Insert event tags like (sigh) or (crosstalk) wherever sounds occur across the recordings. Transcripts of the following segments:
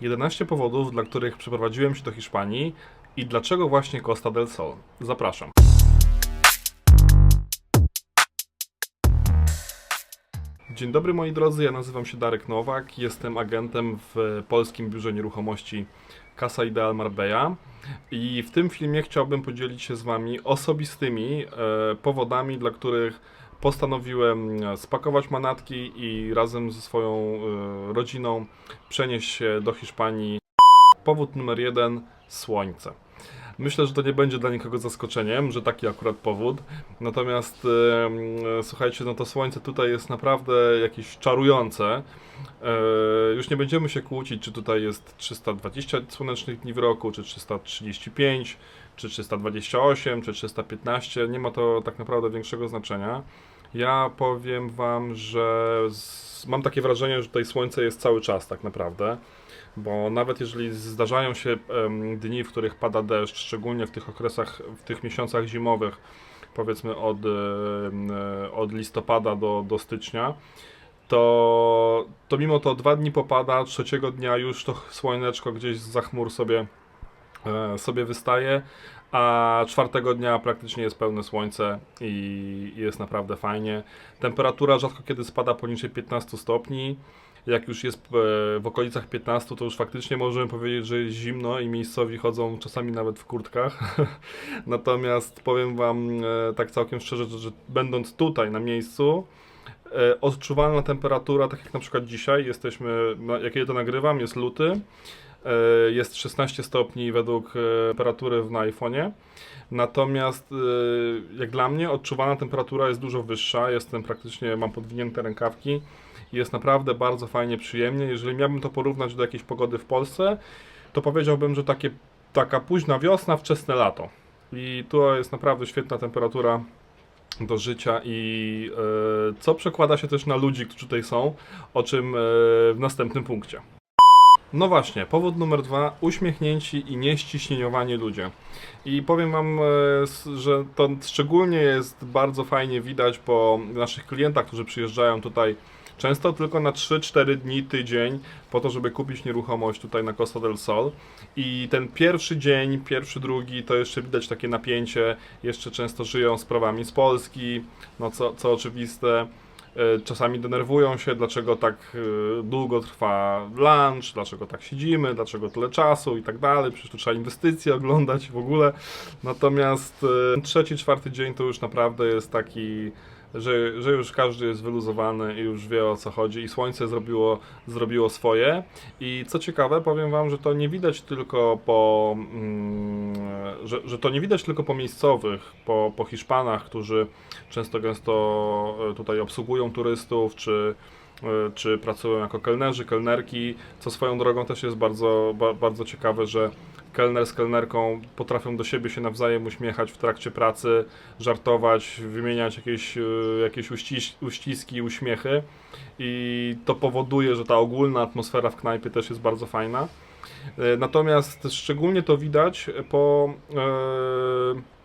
11 powodów, dla których przeprowadziłem się do Hiszpanii i dlaczego właśnie Costa del Sol. Zapraszam. Dzień dobry moi drodzy, ja nazywam się Darek Nowak, jestem agentem w polskim biurze nieruchomości Casa Ideal Marbella i w tym filmie chciałbym podzielić się z Wami osobistymi e, powodami, dla których postanowiłem e, spakować manatki i razem ze swoją e, rodziną przenieść się do Hiszpanii. Powód numer jeden słońce. Myślę, że to nie będzie dla nikogo zaskoczeniem, że taki akurat powód. Natomiast e, słuchajcie, no to słońce tutaj jest naprawdę jakieś czarujące. Już nie będziemy się kłócić, czy tutaj jest 320 słonecznych dni w roku, czy 335, czy 328, czy 315. Nie ma to tak naprawdę większego znaczenia. Ja powiem Wam, że z, mam takie wrażenie, że tutaj słońce jest cały czas tak naprawdę bo nawet jeżeli zdarzają się dni, w których pada deszcz, szczególnie w tych okresach, w tych miesiącach zimowych, powiedzmy od, e, od listopada do, do stycznia, to, to mimo to dwa dni popada, trzeciego dnia już to słoneczko gdzieś za chmur sobie, e, sobie wystaje, a czwartego dnia praktycznie jest pełne słońce i jest naprawdę fajnie. Temperatura rzadko kiedy spada poniżej 15 stopni. Jak już jest e, w okolicach 15, to już faktycznie możemy powiedzieć, że jest zimno i miejscowi chodzą czasami nawet w kurtkach. (laughs) Natomiast powiem Wam e, tak całkiem szczerze, że, będąc tutaj na miejscu, e, odczuwalna temperatura, tak jak na przykład dzisiaj, jesteśmy, jak ja to nagrywam, jest luty, jest 16 stopni według e, temperatury na iPhone'ie. Natomiast e, jak dla mnie odczuwalna temperatura jest dużo wyższa, jestem praktycznie, mam podwinięte rękawki jest naprawdę bardzo fajnie, przyjemnie. Jeżeli miałbym to porównać do jakiejś pogody w Polsce, to powiedziałbym, że takie, taka późna wiosna, wczesne lato. I tu jest naprawdę świetna temperatura do życia i e, co przekłada się też na ludzi, którzy tutaj są, o czym e, w następnym punkcie. No właśnie, powód numer dwa, uśmiechnięci i nieściśnieniowani ludzie. I powiem Wam, e, że to szczególnie jest bardzo fajnie widać po naszych klientach, którzy przyjeżdżają tutaj często tylko na 3-4 dni, tydzień, po to, żeby kupić nieruchomość tutaj na Costa del Sol. I ten pierwszy dzień, pierwszy, drugi, to jeszcze widać takie napięcie, jeszcze często żyją sprawami z Polski, no co, co oczywiste. E, Czasami denerwują się, dlaczego tak e, długo trwa lunch, dlaczego tak siedzimy, dlaczego tyle czasu i tak dalej. Przecież tu trzeba inwestycje oglądać w ogóle. Natomiast e, trzeci, czwarty dzień to już naprawdę jest taki, że, że już każdy jest wyluzowany i już wie o co chodzi i słońce zrobiło, zrobiło swoje. I co ciekawe, powiem Wam, że to nie widać tylko po, mm, że, że to nie widać tylko po miejscowych, po, po Hiszpanach, którzy często gęsto e, tutaj obsługują turystów, czy, czy pracują jako kelnerzy, kelnerki, co swoją drogą też jest bardzo, ba, bardzo ciekawe, że kelner z kelnerką potrafią do siebie się nawzajem uśmiechać w trakcie pracy, żartować, wymieniać jakieś, e, jakieś uściski, uśmiechy i to powoduje, że ta ogólna atmosfera w knajpie też jest bardzo fajna. E, Natomiast szczególnie to widać po, e,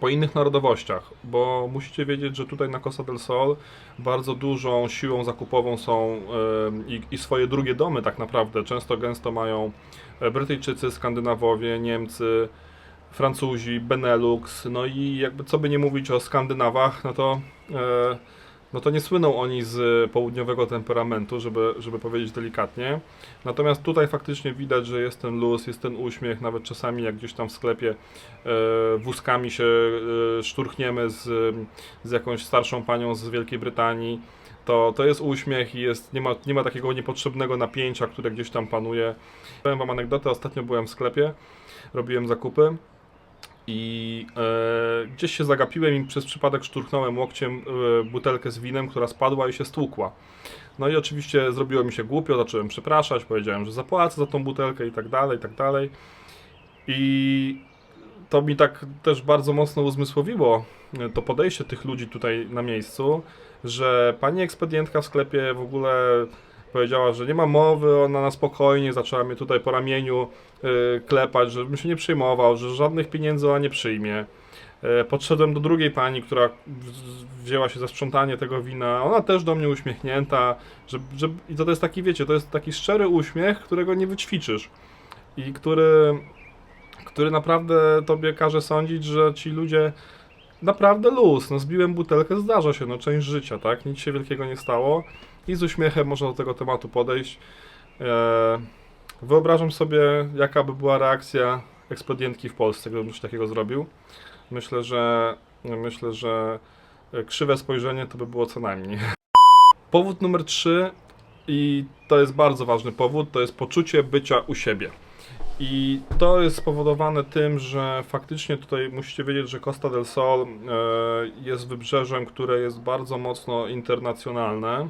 po innych narodowościach, bo musicie wiedzieć, że tutaj na Costa del Sol bardzo dużą siłą zakupową są i, i swoje drugie domy tak naprawdę. Często gęsto mają e, Brytyjczycy, Skandynawowie, Niemcy, Francuzi, Benelux, no i jakby co by nie mówić o Skandynawach, no to e, no to nie słyną oni z południowego temperamentu, żeby, żeby powiedzieć delikatnie. Natomiast tutaj faktycznie widać, że jest ten luz, jest ten uśmiech, nawet czasami jak gdzieś tam w sklepie e, wózkami się e, szturchniemy z, z jakąś starszą panią z Wielkiej Brytanii, to, to jest uśmiech i jest, nie, ma, nie ma takiego niepotrzebnego napięcia, które gdzieś tam panuje. Powiem Wam anegdotę, ostatnio byłem w sklepie, robiłem zakupy i e, gdzieś się zagapiłem i przez przypadek szturchnąłem łokciem e, butelkę z winem, która spadła i się stłukła. No i oczywiście zrobiło mi się głupio, zacząłem przepraszać, powiedziałem, że zapłacę za tą butelkę i tak dalej, i tak dalej. I to mi tak też bardzo mocno uzmysłowiło e, to podejście tych ludzi tutaj na miejscu, że pani ekspedientka w sklepie w ogóle powiedziała, że nie ma mowy, ona na spokojnie zaczęła mnie tutaj po ramieniu y, klepać, żebym się nie przejmował, że żadnych pieniędzy ona nie przyjmie. E, Podszedłem do drugiej pani, która wzięła się za sprzątanie tego wina. Ona też do mnie uśmiechnięta. Że, że, I to jest taki, wiecie, to jest taki szczery uśmiech, którego nie wyćwiczysz. I który, który naprawdę tobie każe sądzić, że ci ludzie naprawdę luz. No zbiłem butelkę, zdarza się, no część życia, tak? Nic się wielkiego nie stało. I z uśmiechem można do tego tematu podejść. E, wyobrażam sobie, jaka by była reakcja ekspedientki w Polsce, gdybym coś takiego zrobił. Myślę, że myślę, że krzywe spojrzenie to by było co najmniej. (laughs) Powód numer 3 i to jest bardzo ważny powód, to jest poczucie bycia u siebie. I to jest spowodowane tym, że faktycznie tutaj musicie wiedzieć, że Costa del Sol e, jest wybrzeżem, które jest bardzo mocno internacjonalne.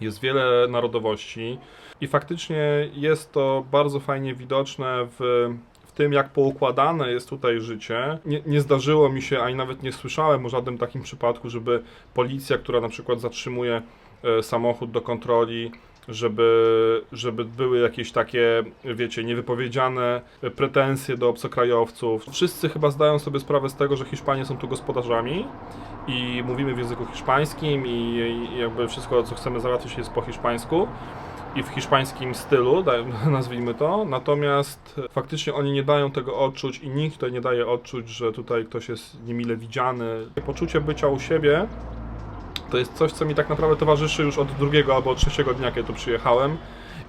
Jest wiele narodowości i faktycznie jest to bardzo fajnie widoczne w, tym, jak poukładane jest tutaj życie. Nie, nie zdarzyło mi się, ani nawet nie słyszałem o żadnym takim przypadku, żeby policja, która na przykład zatrzymuje e, samochód do kontroli, żeby, żeby były jakieś takie, wiecie, niewypowiedziane pretensje do obcokrajowców. Wszyscy chyba zdają sobie sprawę z tego, że Hiszpanie są tu gospodarzami i mówimy w języku hiszpańskim i, i jakby wszystko, co chcemy załatwić jest po hiszpańsku i w hiszpańskim stylu, (laughs) nazwijmy to, natomiast faktycznie oni nie dają tego odczuć i nikt tutaj nie daje odczuć, że tutaj ktoś jest niemile widziany. Poczucie bycia u siebie to jest coś, co mi tak naprawdę towarzyszy już od drugiego albo od trzeciego dnia, kiedy tu przyjechałem.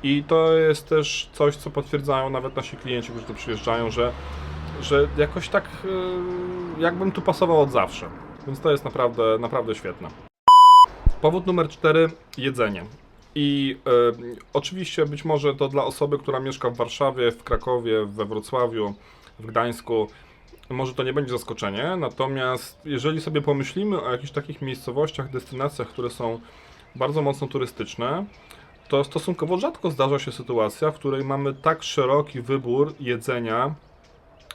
I to jest też coś, co potwierdzają nawet nasi klienci, którzy tu przyjeżdżają, że, że jakoś tak yy, jakbym tu pasował od zawsze. Więc to jest naprawdę, naprawdę świetne. Powód numer cztery jedzenie. I yy, oczywiście być może to dla osoby, która mieszka w Warszawie, w Krakowie, we Wrocławiu, w Gdańsku, może to nie będzie zaskoczenie, natomiast jeżeli sobie pomyślimy o jakichś takich miejscowościach, destynacjach, które są bardzo mocno turystyczne, to stosunkowo rzadko zdarza się sytuacja, w której mamy tak szeroki wybór jedzenia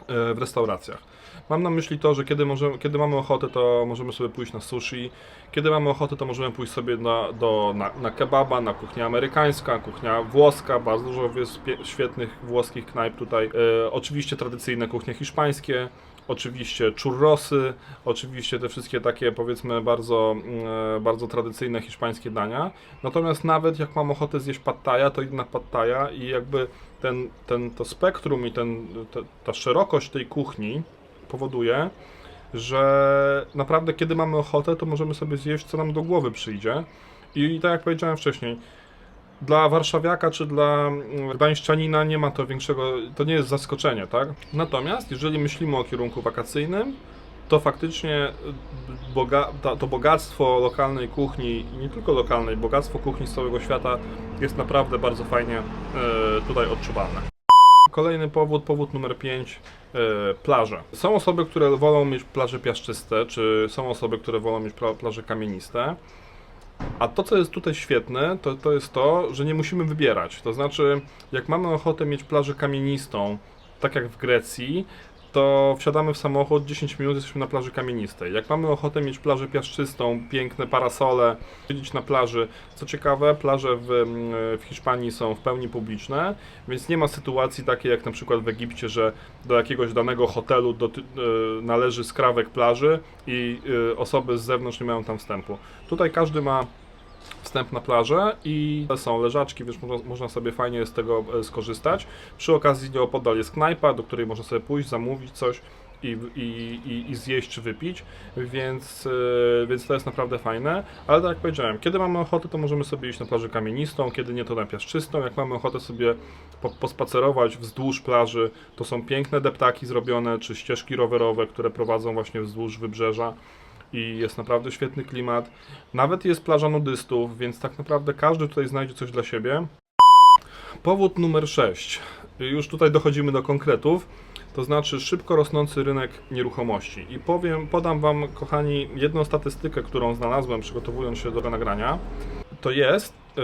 e, w restauracjach. Mam na myśli to, że kiedy, możemy, kiedy mamy ochotę, to możemy sobie pójść na sushi. Kiedy mamy ochotę, to możemy pójść sobie na, do, na, na kebaba, na kuchnię amerykańska, kuchnia włoska. Bardzo dużo jest świetnych włoskich knajp tutaj. E, oczywiście tradycyjne kuchnie hiszpańskie. Oczywiście churrosy, oczywiście te wszystkie takie powiedzmy bardzo, mm, bardzo tradycyjne hiszpańskie dania. Natomiast nawet jak mam ochotę zjeść pattaja, to idę na pattaja i jakby ten, ten, to spektrum i ten, te, ta szerokość tej kuchni powoduje, że naprawdę kiedy mamy ochotę, to możemy sobie zjeść, co nam do głowy przyjdzie. I tak jak powiedziałem wcześniej, dla warszawiaka czy dla mm, gdańszczanina nie ma to większego, to nie jest zaskoczenie, tak? Natomiast jeżeli myślimy o kierunku wakacyjnym, to faktycznie y, boga, to bogactwo lokalnej kuchni nie tylko lokalnej, bogactwo kuchni z całego świata jest naprawdę bardzo fajnie e, tutaj odczuwalne. Kolejny powód, powód numer 5, plaże. Są osoby, które wolą mieć plaże piaszczyste, czy są osoby, które wolą mieć pla, plaże kamieniste. A to, co jest tutaj świetne, to, to jest to, że nie musimy wybierać. To znaczy, jak mamy ochotę mieć plażę kamienistą, tak jak w Grecji, to wsiadamy w samochód, 10 minut jesteśmy na plaży kamienistej. Jak mamy ochotę mieć plażę piaszczystą, piękne parasole, siedzieć na plaży, co ciekawe, plaże w, mm, w Hiszpanii są w pełni publiczne, więc nie ma sytuacji takiej jak na przykład w Egipcie, że do jakiegoś danego hotelu doty, e, należy skrawek plaży i e, osoby z zewnątrz nie mają tam wstępu. Tutaj każdy ma wstęp na plażę i są leżaczki, więc można, można sobie fajnie z tego e, skorzystać. Przy okazji nieopodal jest knajpa, do której można sobie pójść, zamówić coś i, i, i, zjeść czy wypić, więc, e, więc to jest naprawdę fajne. Ale tak jak powiedziałem, kiedy mamy ochotę, to możemy sobie iść na plażę kamienistą, kiedy nie, to na piaszczystą. Jak mamy ochotę sobie po, pospacerować wzdłuż plaży, to są piękne deptaki zrobione, czy ścieżki rowerowe, które prowadzą właśnie wzdłuż wybrzeża i jest naprawdę świetny klimat. Nawet jest plaża nudystów, więc tak naprawdę każdy tutaj znajdzie coś dla siebie. Powód numer 6. Już tutaj dochodzimy do konkretów. To znaczy szybko rosnący rynek nieruchomości. I powiem, podam Wam, kochani, jedną statystykę, którą znalazłem przygotowując się do nagrania. To jest y,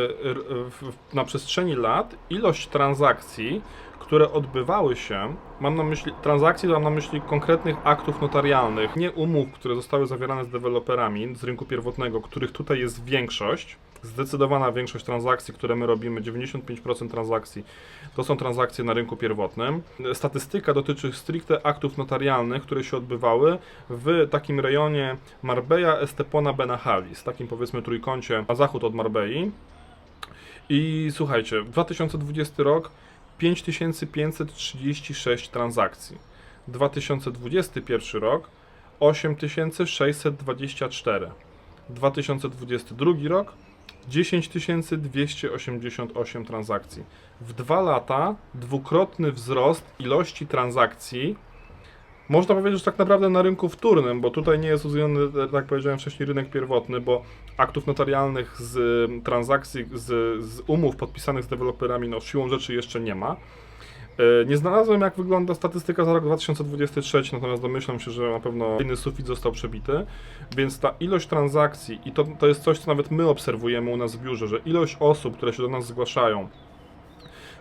w- na przestrzeni lat ilość transakcji, które odbywały się, mam na myśli transakcji, mam na myśli konkretnych aktów notarialnych, nie umów, które zostały zawierane z deweloperami z rynku pierwotnego, których tutaj jest większość, Zdecydowana większość transakcji, które my robimy, 95% transakcji, to są transakcje na rynku pierwotnym. Statystyka dotyczy stricte aktów notarialnych, które się odbywały w takim rejonie Marbella, Estepona, Benahalis, takim powiedzmy trójkącie na zachód od Marbei. I słuchajcie, 2020 rok 5536 transakcji. 2021 rok 8624. 2022 rok 10288 transakcji. W dwa lata dwukrotny wzrost ilości transakcji. Można powiedzieć, że tak naprawdę na rynku wtórnym, bo tutaj nie jest uwzględniony, tak jak powiedziałem wcześniej, rynek pierwotny, bo aktów notarialnych z transakcji, z, z umów podpisanych z deweloperami, no siłą rzeczy jeszcze nie ma. E, Nie znalazłem, jak wygląda statystyka za rok 2023, natomiast domyślam się, że na pewno inny sufit został przebity, więc ta ilość transakcji, i to, to jest coś, co nawet my obserwujemy u nas w biurze, że ilość osób, które się do nas zgłaszają,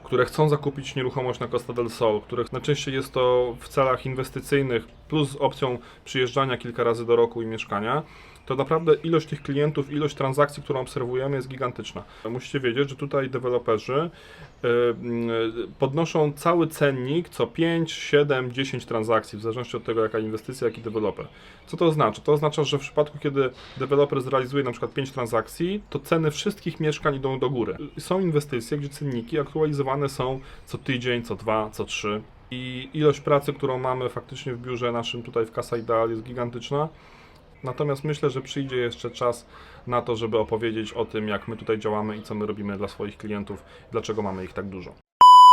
które chcą zakupić nieruchomość na Costa del Sol, których najczęściej jest to w celach inwestycyjnych, plus opcją przyjeżdżania kilka razy do roku i mieszkania, to naprawdę ilość tych klientów, ilość transakcji, którą obserwujemy jest gigantyczna. Musicie wiedzieć, że tutaj deweloperzy y, y, podnoszą cały cennik co 5, 7, 10 transakcji, w zależności od tego, jaka inwestycja, jaki deweloper. Co to oznacza? To oznacza, że w przypadku, kiedy deweloper zrealizuje na przykład 5 transakcji, to ceny wszystkich mieszkań idą do góry. Są inwestycje, gdzie cenniki aktualizowane są co tydzień, co dwa, co trzy. I ilość pracy, którą mamy faktycznie w biurze naszym tutaj w Casa Ideal jest gigantyczna. Natomiast myślę, że przyjdzie jeszcze czas na to, żeby opowiedzieć o tym, jak my tutaj działamy i co my robimy dla swoich klientów, dlaczego mamy ich tak dużo.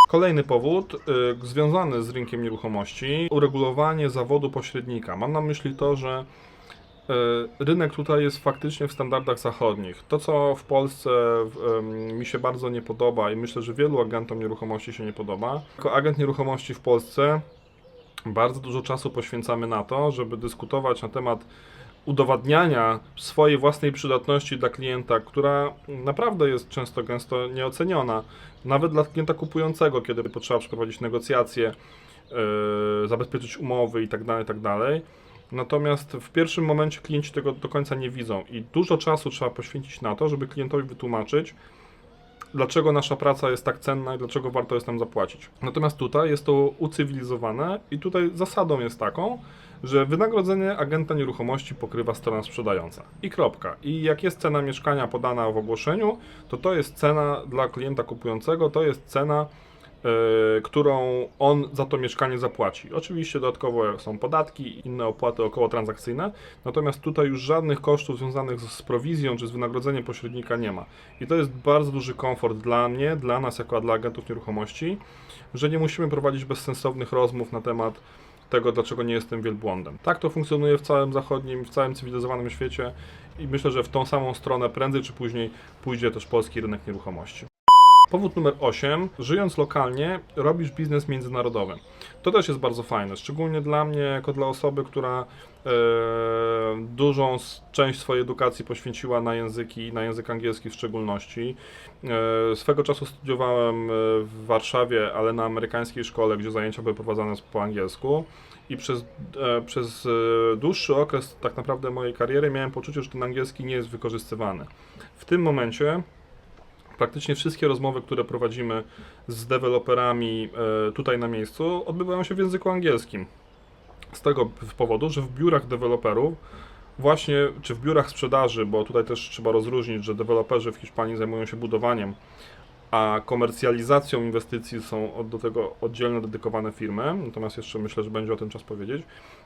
Kolejny powód y, związany z rynkiem nieruchomości uregulowanie zawodu pośrednika. Mam na myśli to, że y, rynek tutaj jest faktycznie w standardach zachodnich. To, co w Polsce mi się bardzo nie podoba i myślę, że wielu agentom nieruchomości się nie podoba. Jako agent nieruchomości w Polsce bardzo dużo czasu poświęcamy na to, żeby dyskutować na temat udowadniania swojej własnej przydatności dla klienta, która naprawdę jest często gęsto nieoceniona, nawet dla klienta kupującego, kiedy potrzeba przeprowadzić negocjacje, yy, zabezpieczyć umowy itd., itd. Natomiast w pierwszym momencie klienci tego do końca nie widzą i dużo czasu trzeba poświęcić na to, żeby klientowi wytłumaczyć, dlaczego nasza praca jest tak cenna i dlaczego warto jest nam zapłacić. Natomiast tutaj jest to ucywilizowane i tutaj zasadą jest taką, że wynagrodzenie agenta nieruchomości pokrywa strona sprzedająca. I kropka. I jak jest cena mieszkania podana w ogłoszeniu, to to jest cena dla klienta kupującego, to jest cena, którą on za to mieszkanie zapłaci. Oczywiście dodatkowo są podatki inne opłaty około transakcyjne, natomiast tutaj już żadnych kosztów związanych z prowizją czy z wynagrodzeniem pośrednika nie ma. I to jest bardzo duży komfort dla mnie, dla nas jako dla agentów nieruchomości, że nie musimy prowadzić bezsensownych rozmów na temat tego, dlaczego nie jestem wielbłądem. Tak to funkcjonuje w całym zachodnim, w całym cywilizowanym świecie i myślę, że w tą samą stronę prędzej czy później pójdzie też polski rynek nieruchomości. Powód numer 8. Żyjąc lokalnie, robisz biznes międzynarodowy. To też jest bardzo fajne, szczególnie dla mnie, jako dla osoby, która e, dużą część swojej edukacji poświęciła na języki, na język angielski w szczególności. E, swego czasu studiowałem e, w Warszawie, ale na amerykańskiej szkole, gdzie zajęcia były prowadzone po angielsku. I przez, e, przez e, dłuższy okres tak naprawdę mojej kariery miałem poczucie, że ten angielski nie jest wykorzystywany. W tym momencie praktycznie wszystkie rozmowy, które prowadzimy z deweloperami e, tutaj na miejscu, odbywają się w języku angielskim. Z tego powodu, że w biurach deweloperów, właśnie, czy w biurach sprzedaży, bo tutaj też trzeba rozróżnić, że deweloperzy w Hiszpanii zajmują się budowaniem, a komercjalizacją inwestycji są do tego oddzielne, dedykowane firmy, natomiast jeszcze myślę, że będzie o tym czas powiedzieć.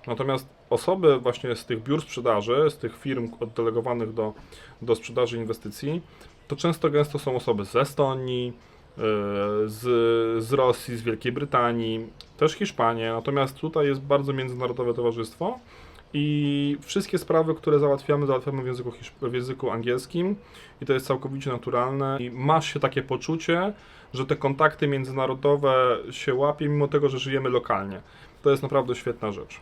Natomiast osoby właśnie z tych biur sprzedaży, z tych firm oddelegowanych do, do sprzedaży inwestycji, to często gęsto są osoby z Estonii, yy, z, z Rosji, z Wielkiej Brytanii, też Hiszpanie, natomiast tutaj jest bardzo międzynarodowe towarzystwo i wszystkie sprawy, które załatwiamy, załatwiamy w języku, w języku angielskim i to jest całkowicie naturalne i masz się takie poczucie, że te kontakty międzynarodowe się łapie, mimo tego, że żyjemy lokalnie. To jest naprawdę świetna rzecz.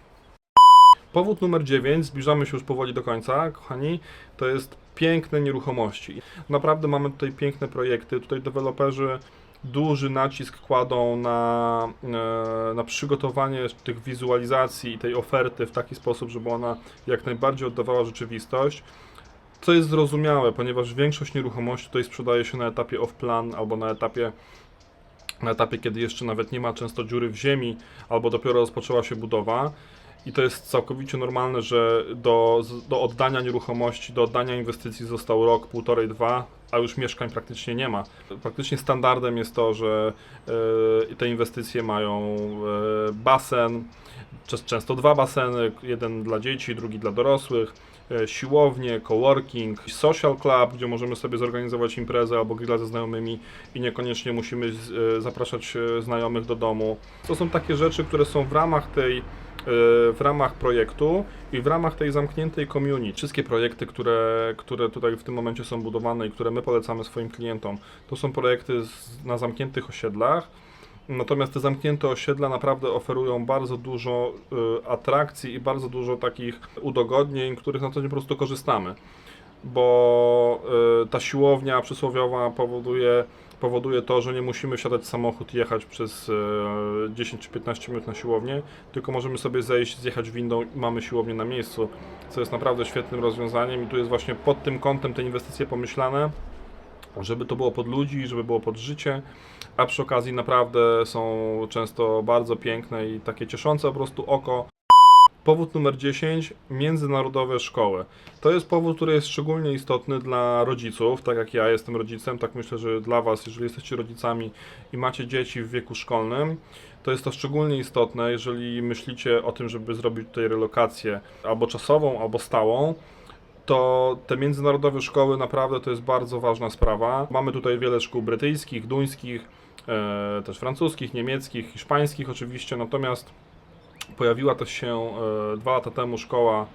Powód numer 9, zbliżamy się już powoli do końca, kochani, to jest piękne nieruchomości. Naprawdę mamy tutaj piękne projekty, tutaj deweloperzy duży nacisk kładą na, e, na przygotowanie tych wizualizacji i tej oferty w taki sposób, żeby ona jak najbardziej oddawała rzeczywistość. Co jest zrozumiałe, ponieważ większość nieruchomości tutaj sprzedaje się na etapie off-plan albo na etapie, na etapie, kiedy jeszcze nawet nie ma często dziury w ziemi, albo dopiero rozpoczęła się budowa. I to jest całkowicie normalne, że do, do oddania nieruchomości, do oddania inwestycji został rok, półtorej, dwa, a już mieszkań praktycznie nie ma. Praktycznie standardem jest to, że e, te inwestycje mają e, basen, często dwa baseny, jeden dla dzieci, drugi dla dorosłych, e, siłownię, coworking, social club, gdzie możemy sobie zorganizować imprezę albo grilla ze znajomymi i niekoniecznie musimy z, e, zapraszać znajomych do domu. To są takie rzeczy, które są w ramach tej w ramach projektu i w ramach tej zamkniętej community. Wszystkie projekty, które, które tutaj w tym momencie są budowane i które my polecamy swoim klientom, to są projekty z, na zamkniętych osiedlach. Natomiast te zamknięte osiedla naprawdę oferują bardzo dużo y, atrakcji i bardzo dużo takich udogodnień, których na co dzień po prostu korzystamy. Bo y, ta siłownia przysłowiowa powoduje, powoduje to, że nie musimy wsiadać w samochód i jechać przez y, 10 czy 15 minut na siłownię, tylko możemy sobie zejść, zjechać windą i mamy siłownię na miejscu, co jest naprawdę świetnym rozwiązaniem i tu jest właśnie pod tym kątem te inwestycje pomyślane, żeby to było pod ludzi, żeby było pod życie, a przy okazji naprawdę są często bardzo piękne i takie cieszące po prostu oko. Powód numer 10 międzynarodowe szkoły. To jest powód, który jest szczególnie istotny dla rodziców. Tak jak ja jestem rodzicem, tak myślę, że dla Was, jeżeli jesteście rodzicami i macie dzieci w wieku szkolnym, to jest to szczególnie istotne, jeżeli myślicie o tym, żeby zrobić tutaj relokację albo czasową, albo stałą to te międzynarodowe szkoły naprawdę to jest bardzo ważna sprawa. Mamy tutaj wiele szkół brytyjskich, duńskich, e, też francuskich, niemieckich, hiszpańskich oczywiście, natomiast pojawiła też się e, dwa lata temu szkoła,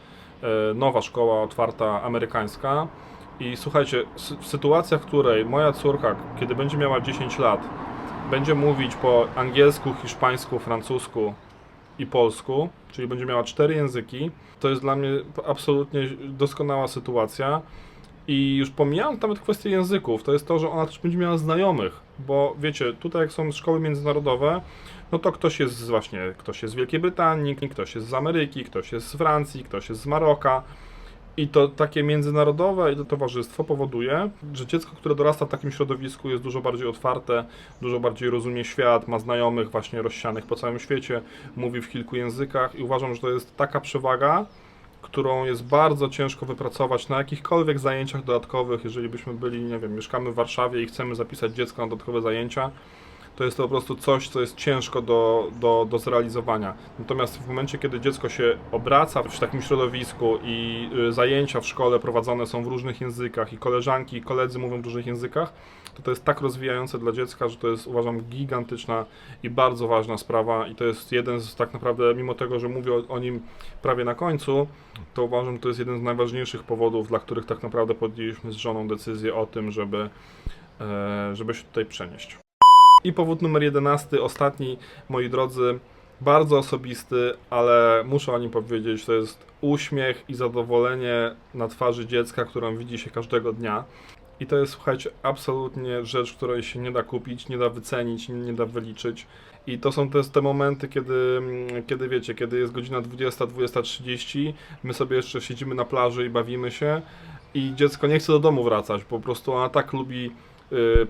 e, nowa szkoła otwarta amerykańska. I słuchajcie, w sytuacji, w której moja córka, kiedy będzie miała 10 lat, będzie mówić po angielsku, hiszpańsku, francusku i polsku, czyli będzie miała cztery języki, to jest dla mnie absolutnie doskonała sytuacja. I już pomijając nawet kwestię języków, to jest to, że ona też będzie miała znajomych, bo wiecie, tutaj jak są szkoły międzynarodowe, no to ktoś jest właśnie, ktoś jest z Wielkiej Brytanii, ktoś jest z Ameryki, ktoś jest z Francji, ktoś jest z Maroka. I to takie międzynarodowe to towarzystwo powoduje, że dziecko, które dorasta w takim środowisku, jest dużo bardziej otwarte, dużo bardziej rozumie świat, ma znajomych właśnie rozsianych po całym świecie, mówi w kilku językach i uważam, że to jest taka przewaga, którą jest bardzo ciężko wypracować na jakichkolwiek zajęciach dodatkowych, jeżeli byśmy byli, nie wiem, mieszkamy w Warszawie i chcemy zapisać dziecko na dodatkowe zajęcia, to jest to po prostu coś, co jest ciężko do, do, do zrealizowania. Natomiast w momencie, kiedy dziecko się obraca w takim środowisku i y, zajęcia w szkole prowadzone są w różnych językach i koleżanki i koledzy mówią w różnych językach, to to jest tak rozwijające dla dziecka, że to jest uważam gigantyczna i bardzo ważna sprawa i to jest jeden z tak naprawdę, mimo tego, że mówię o, o nim prawie na końcu, to uważam, że to jest jeden z najważniejszych powodów, dla których tak naprawdę podjęliśmy z żoną decyzję o tym, żeby, e, żeby się tutaj przenieść. I powód numer 11, ostatni, moi drodzy, bardzo osobisty, ale muszę o nim powiedzieć, to jest uśmiech i zadowolenie na twarzy dziecka, którą widzi się każdego dnia. I to jest, słuchajcie, absolutnie rzecz, której się nie da kupić, nie da wycenić, nie, da wyliczyć. I to są te, te momenty, kiedy, mm, kiedy wiecie, kiedy jest godzina 20, 20.30, my sobie jeszcze siedzimy na plaży i bawimy się i dziecko nie chce do domu wracać, po prostu ona tak lubi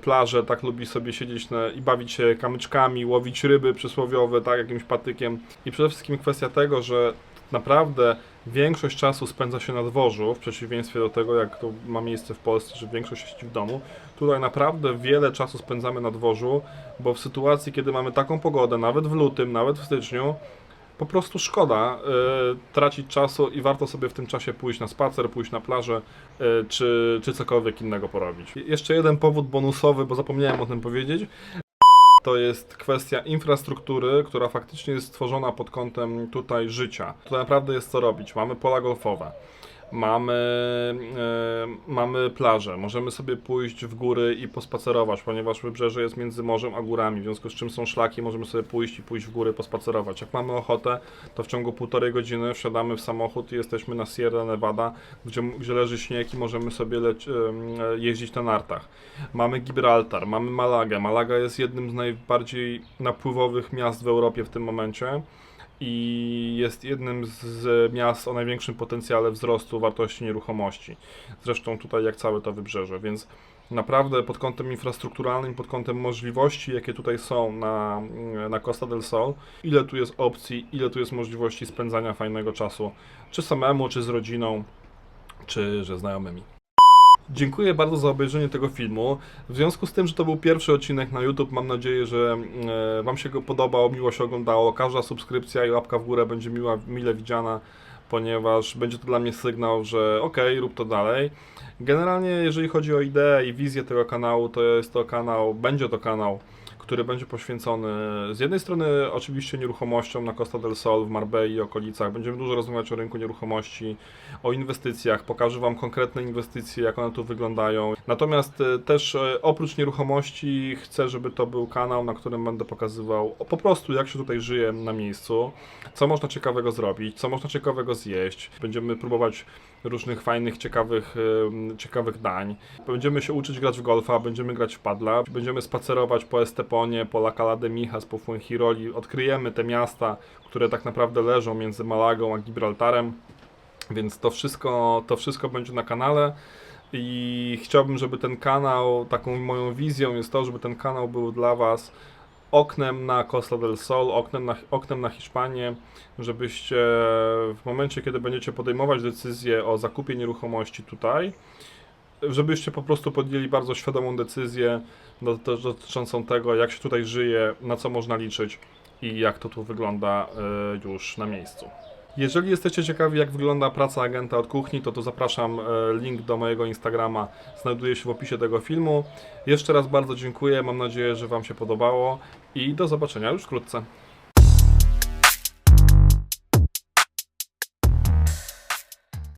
plażę, tak lubi sobie siedzieć na, i bawić się kamyczkami, łowić ryby przysłowiowe, tak, jakimś patykiem. I przede wszystkim kwestia tego, że naprawdę większość czasu spędza się na dworzu, w przeciwieństwie do tego, jak to ma miejsce w Polsce, że większość siedzi w domu. Tutaj naprawdę wiele czasu spędzamy na dworzu, bo w sytuacji, kiedy mamy taką pogodę, nawet w lutym, nawet w styczniu, po prostu szkoda y, tracić czasu i warto sobie w tym czasie pójść na spacer, pójść na plażę, y, czy, czy cokolwiek innego porobić. I Jeszcze jeden powód bonusowy, bo zapomniałem o tym powiedzieć. To jest kwestia infrastruktury, która faktycznie jest stworzona pod kątem tutaj życia. To naprawdę jest co robić. Mamy pola golfowe, mamy, e, mamy plażę, możemy sobie pójść w góry i pospacerować, ponieważ wybrzeże jest między morzem a górami, w związku z czym są szlaki, możemy sobie pójść i pójść w góry, pospacerować. Jak mamy ochotę, to w ciągu półtorej godziny wsiadamy w samochód i jesteśmy na Sierra Nevada, gdzie, gdzie leży śnieg i możemy sobie leć, em, e, jeździć na nartach. Mamy Gibraltar, mamy Malagę. Malaga jest jednym z najbardziej napływowych miast w Europie w tym momencie. I jest jednym z miast o największym potencjale wzrostu wartości nieruchomości. Zresztą tutaj jak całe to wybrzeże, więc naprawdę pod kątem infrastrukturalnym, pod kątem możliwości, jakie tutaj są na, na Costa del Sol, ile tu jest opcji, ile tu jest możliwości spędzania fajnego czasu, czy samemu, czy z rodziną, czy że znajomymi. Dziękuję bardzo za obejrzenie tego filmu. W związku z tym, że to był pierwszy odcinek na YouTube, mam nadzieję, że e, Wam się go podobał, miło się oglądało. Każda subskrypcja i łapka w górę będzie miła, mile widziana, ponieważ będzie to dla mnie sygnał, że okej, rób to dalej. Generalnie, jeżeli chodzi o ideę i wizję tego kanału, to jest to kanał, będzie to kanał, który będzie poświęcony z jednej strony oczywiście nieruchomościom na Costa del Sol, w Marbei i okolicach. Będziemy dużo rozmawiać o rynku nieruchomości, o inwestycjach, pokażę Wam konkretne inwestycje, jak one tu wyglądają. Natomiast e, też e, oprócz nieruchomości chcę, żeby to był kanał, na którym będę pokazywał po prostu jak się tutaj żyje na miejscu, co można ciekawego zrobić, co można ciekawego zjeść. Będziemy próbować różnych fajnych, ciekawych, ciekawych dań. Będziemy się uczyć grać w golfa, będziemy grać w padla, będziemy spacerować po Po La Cala Mijas, po Fuengiroli. Odkryjemy te miasta, które tak naprawdę leżą między Malagą a Gibraltarem. Więc to wszystko, to wszystko będzie na kanale i chciałbym, żeby ten kanał, taką moją wizją jest to, żeby ten kanał był dla Was oknem na Costa del Sol, oknem na, oknem na Hiszpanię, żebyście w momencie, kiedy będziecie podejmować decyzję o zakupie nieruchomości tutaj, żebyście po prostu podjęli bardzo świadomą decyzję dot- dotyczącą tego, jak się tutaj żyje, na co można liczyć i jak to tu wygląda y, już na miejscu. Jeżeli jesteście ciekawi, jak wygląda praca agenta od kuchni, to tu zapraszam. e, Link do mojego Instagrama znajduje się w opisie tego filmu. Jeszcze raz bardzo dziękuję. Mam nadzieję, że Wam się podobało i do zobaczenia już wkrótce.